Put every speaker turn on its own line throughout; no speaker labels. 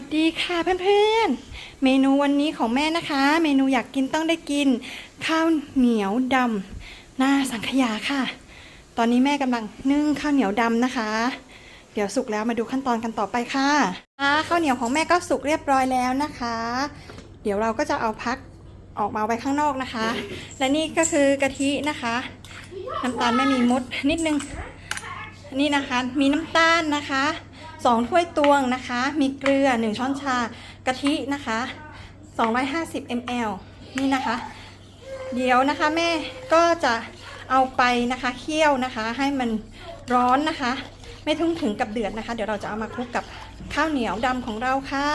วัสดีค่ะเพื่อนๆ เมนูวันนี้ของแม่นะคะ เมนูอยากกินต้องได้กิน ข้าวเหนียวดำหน้าสังขยาค่ะ ตอนนี้แม่กำลังนึ่งข้าวเหนียวดำนะคะ เดี๋ยวสุกแล้วมาดูขั้นตอนกันต่อไปค่ะอ่าข้าวเหนียวของแม่ก็สุกเรียบร้อยแล้วนะคะ เดี๋ยวเราก็จะเอาพักออกมาไว้ข้างนอกนะคะ และนี่ก็คือกะทินะคะน้ำตาลแม่มีมดนิดนึงนี่นะคะ มีน้ำตาลนะคะ สองถ้วยตวงนะคะ มีเกลือ 1 ช้อนชากะทินะคะ 250 ml นี่นะคะ เดี๋ยวนะคะแม่ก็จะเอาไปนะคะเคี่ยวนะคะให้มันร้อนนะคะ ไม่ทุ่งถึงกับเดือดนะคะ เดี๋ยวเราจะเอามาคลุกกับข้าวเหนียวดำของเราค่ะ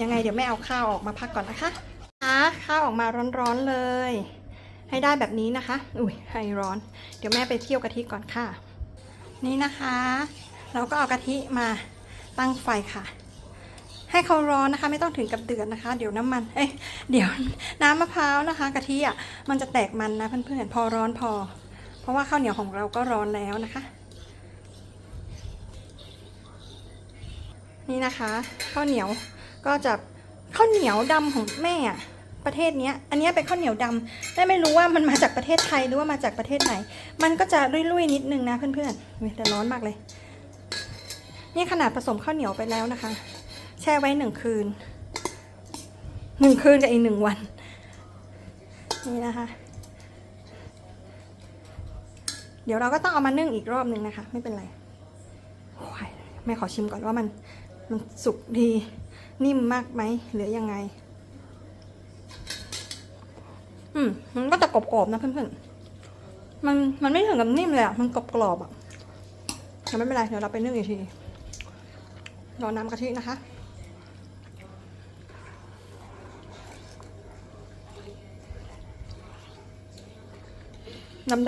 ยังไงเดี๋ยวแม่เอาข้าวออกมาพักก่อนนะคะนะคะข้าวออกมาร้อนๆเลย ให้ได้แบบนี้นะคะ อุ้ยให้ร้อน เดี๋ยวแม่ไปเคี่ยวกะทิก่อนค่ะ นี่นะคะ เราก็เอากะทิมาตั้งไฟค่ะ ให้เขาร้อนนะคะ ไม่ต้องถึงกับเดือดนะคะ เดี๋ยวน้ำมันเอ้ยเดี๋ยวน้ำมะพร้าวนะคะกะทิอะมันจะแตกมันนะเพื่อนๆพอร้อนพอ เพราะว่าข้าวเหนียวของเราก็ร้อนแล้วนะคะ นี่นะคะข้าวเหนียวก็จะข้าวเหนียวดำของแม่อะประเทศนี้อันนี้เป็นข้าวเหนียวดำแม่ไม่รู้ว่ามันมาจากประเทศไทยหรือว่ามาจากประเทศไหน มันก็จะรุ่ยๆนิดนึงนะเพื่อนๆอุ๊ยแต่ร้อนมากเลย นี่ขนาดผสมข้าวเหนียวไปแล้วนะคะ แช่ไว้หนึ่งคืนหนึ่งคืนกับอีกหนึ่งวัน นี่นะคะ เดี๋ยวเราก็ต้องเอามานึ่งอีกรอบหนึ่งนะคะ ไม่เป็นไรโอ้ยแม่ขอชิมก่อนว่ามันมันสุกดีนิ่มมากไหมหรือยังไง อืมมันก็จะกรอบๆนะเพื่อนๆมันมันไม่ถึงกับนิ่มเลยอะมันกรอบๆอะแต่ไม่เป็นไรเดี๋ยวเราไปนึ่งอีกที รอน้ำกะทินะคะ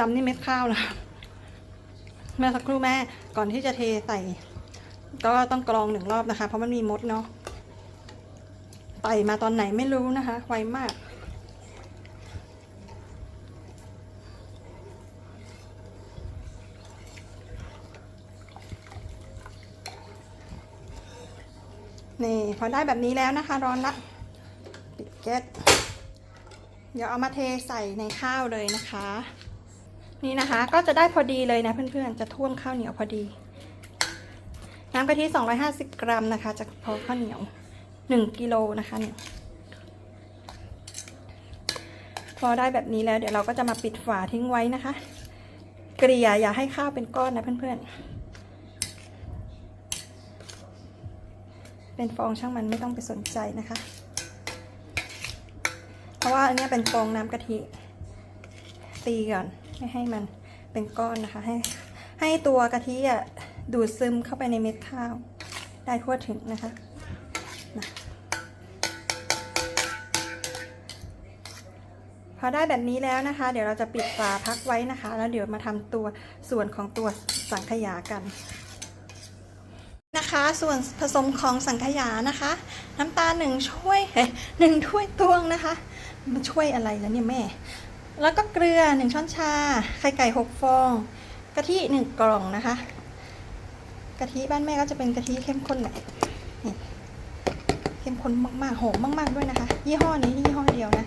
ดำๆนี่เม็ดข้าวนะแม่สักครู่แม่ก่อนที่จะเทใส่ ก็ต้องกรองหนึ่งรอบนะคะ เพราะมันมีมดเนาะไต่มาตอนไหนไม่รู้นะคะ ไวมาก นี่พอได้แบบนี้แล้วนะคะ ร้อนละปิดแก๊สเดี๋ยวเอามาเทใส่ในข้าวเลยนะคะ นี่นะคะก็จะได้พอดีเลยนะเพื่อนๆจะท่วมข้าวเหนียวพอดี น้ำกะทิ 250 กรัมนะคะจะพอข้าวเหนียว 1กิโลนะคะเนี่ยพอได้แบบนี้แล้วเดี๋ยวเราก็จะมาปิดฝาทิ้งไว้นะคะ เกลี่ยอย่าให้ข้าวเป็นก้อนนะเพื่อนๆ เป็นฟองช่างมันไม่ต้องไปสนใจนะคะ เพราะว่าอันนี้เป็นฟองน้ำกะทิ ตีก่อนไม่ให้มันเป็นก้อนนะคะ ให้ให้ตัวกะทิอะดูดซึมเข้าไปในเม็ดข้าว ได้ทั่วถึงนะคะนะพอได้แบบนี้แล้วนะคะ เดี๋ยวเราจะปิดฝาพักไว้นะคะ แล้วเดี๋ยวมาทำตัวส่วนของตัวสังขยากัน นะคะ ส่วนผสมของสังขยานะคะ น้ำตาลหนึ่งช่วยหนึ่งถ้วยตวงนะคะมันช่วยอะไรแล้วเนี่ยแม่ แล้วก็เกลือหนึ่งช้อนชา ไข่ไก่หกฟองกะทิหนึ่งกล่องนะคะกะทิบ้านแม่ก็จะเป็นกะทิเข้มข้นแหละเข้มข้นมากๆหอมมาก ๆด้วยนะคะ ยี่ห้อนี้ยี่ห้อเดียวนะ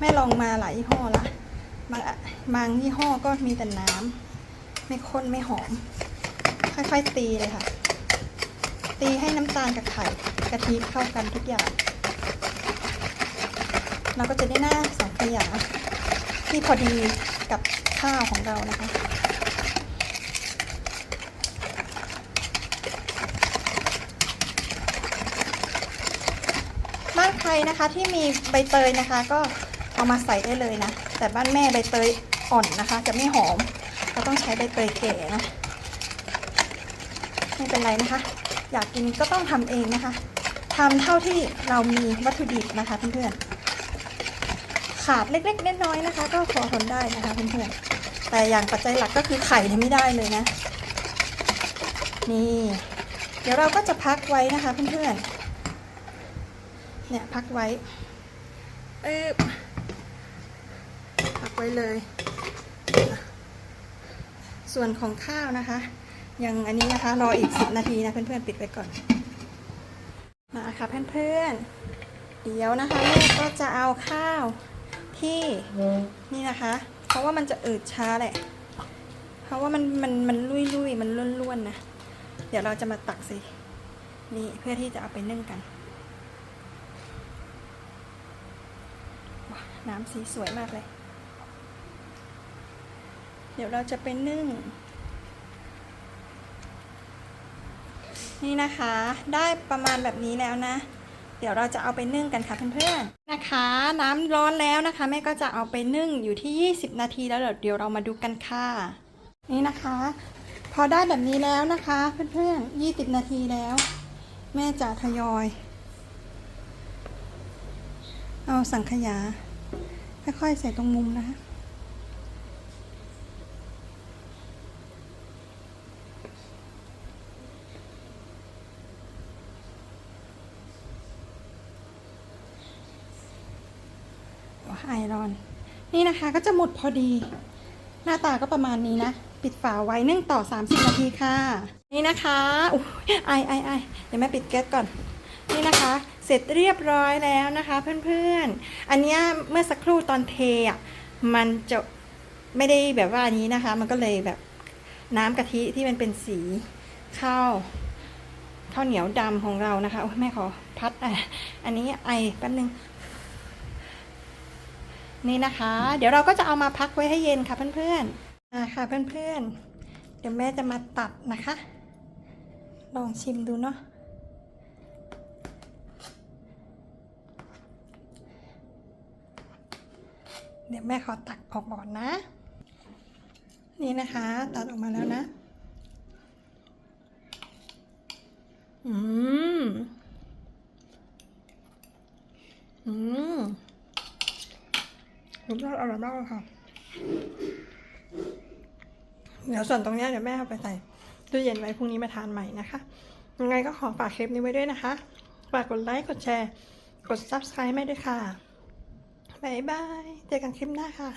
แม่ลองมาหลายยี่ห้อละบางบางยี่ห้อก็มีแต่น้ำไม่ข้นไม่หอม ค่อยๆตีเลยค่ะ ตีให้น้ำตาลกับไข่กะทิเข้ากันทุกอย่าง เราก็จะได้หน้าสังขยาที่พอดีกับข้าวของเรานะคะบ้านใครนะคะที่มีใบเตยนะคะ ก็เอามาใส่ได้เลยนะ แต่บ้านแม่ใบเตยอ่อนนะคะ จะไม่หอม เราต้องใช้ใบเตยแก่นะไม่เป็นไรนะคะ อยากกินก็ต้องทำเองนะคะทำเท่าที่เรามีวัตถุดิบนะคะเพื่อนๆขาดเล็กๆน้อยๆนะคะ ก็พอทนได้นะคะเพื่อนๆแต่อย่างปัจจัยหลักก็คือไข่เนี่ยไม่ได้เลยนะนี่เดี๋ยวเราก็จะพักไว้นะคะเพื่อนๆเนี่ยพักไว้เอ๊บพักไว้เลย ส่วนของข้าวนะคะ ยังอันนี้นะคะ รออีก10นาทีนะเพื่อนๆปิดไว้ก่อน มาค่ะเพื่อนๆ เดี๋ยวนะคะแม่ก็จะเอาข้าวที่นี่นะคะ เพราะว่ามันจะอืดช้าแหละ เพราะว่ามันมันมันลุยลุยมันล้วนๆนนะ เดี๋ยวเราจะมาตักสิ นี่เพื่อที่จะเอาไปนึ่งกัน น้ำสีสวยมากเลย เดี๋ยวเราจะไปนึ่ง นี่นะคะ ได้ประมาณแบบนี้แล้วนะ เดี๋ยวเราจะเอาไปนึ่งกันค่ะเพื่อนๆนะคะ น้ำร้อนแล้วนะคะแม่ก็จะเอาไปนึ่งอยู่ที่ 20 นาทีแล้วเดี๋ยวเดี๋ยวเรามาดูกันค่ะ นี่นะคะ พอได้แบบนี้แล้วนะคะ เพื่อนๆ20 นาทีแล้ว แม่จะทยอย เอาสังขยาค่อยๆใส่ตรงมุมนะคะ ไอรอน นี่นะคะก็จะหมดพอดี หน้าตาก็ประมาณนี้นะ ปิดฝาไว้นึ่งต่อ 30 นาทีค่ะ นี่นะคะอุ๊ยไอไอไอเดี๋ยวแม่ปิดแก๊สก่อน นี่นะคะ เสร็จเรียบร้อยแล้วนะคะ เพื่อนๆ อันนี้เมื่อสักครู่ตอนเทอะมันจะไม่ได้แบบว่านี้นะคะ มันก็เลยแบบน้ำกะทิที่มันเป็นสีข้าวข้าวเหนียวดำของเรานะคะโอ้แม่ขอพัดอะอันนี้ไอแป๊บนึง นี่นะคะ เดี๋ยวเราก็จะเอามาพักไว้ให้เย็นค่ะเพื่อนๆอ่าค่ะเพื่อนๆ เดี๋ยวแม่จะมาตัดนะคะ ลองชิมดูเนาะเดี๋ยวแม่ขอตักออกก่อนนะ นี่นะคะ ตัดออกมาแล้วนะ อืม อืม รสชาติอร่อยมากเลยค่ะเดี๋ยวส่วนตรงนี้เดี๋ยวแม่เอาไปใส่ตู้เย็นไว้พรุ่งนี้มาทานใหม่นะคะ ยังไงก็ขอฝากคลิปนี้ไว้ด้วยนะคะ ฝากกดไลค์ กดแชร์ กด subscribe ให้ด้วยค่ะ บ๊ายบาย เจอกันคลิปหน้าค่ะ